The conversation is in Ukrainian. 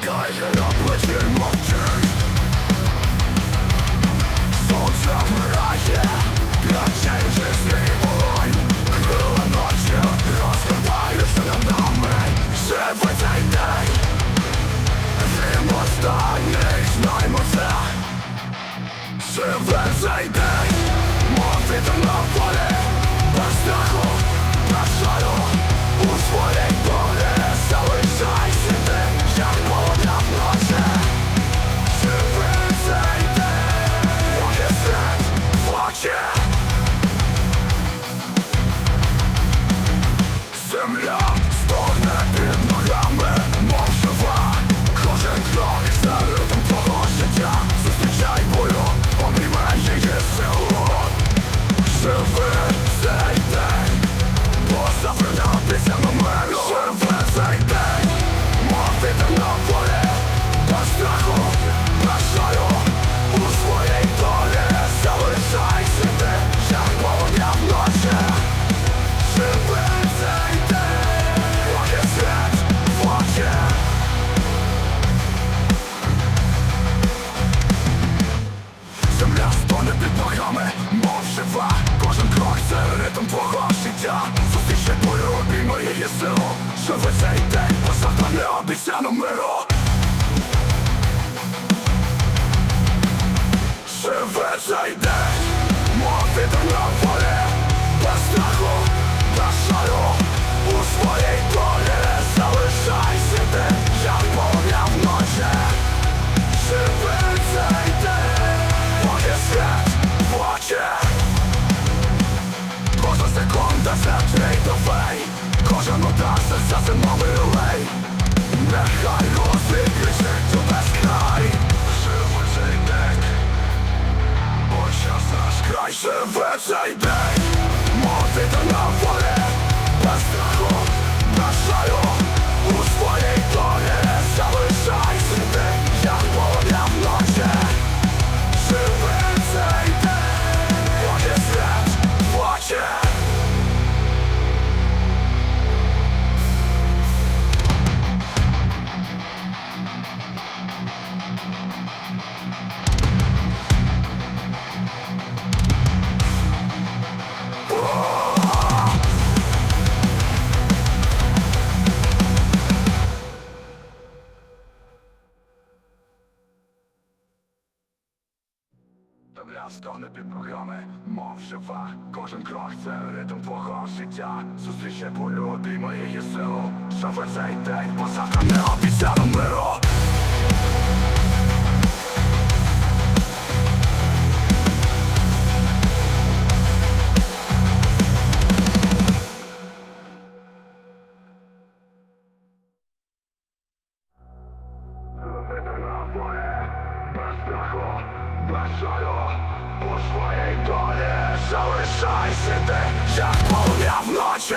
guys and I'm pushing my Доля під ногами, мов жива Кожен крок це ритм твого життя. Зустрічай бою обійми її силу. Живи цей день, посадка не обіцяну миру. Живи цей день, мов вітер на полі давай, кожен удар за зимовий лей, нехай. земля стане під ногами, мов жива, кожен крок це ритм твого життя. Зустрічай полю обійми її силу, Шафе цей день, позавтра не обіцяно миру. Бажаю по своїй долі залишайся ти, як мовляв, вночі.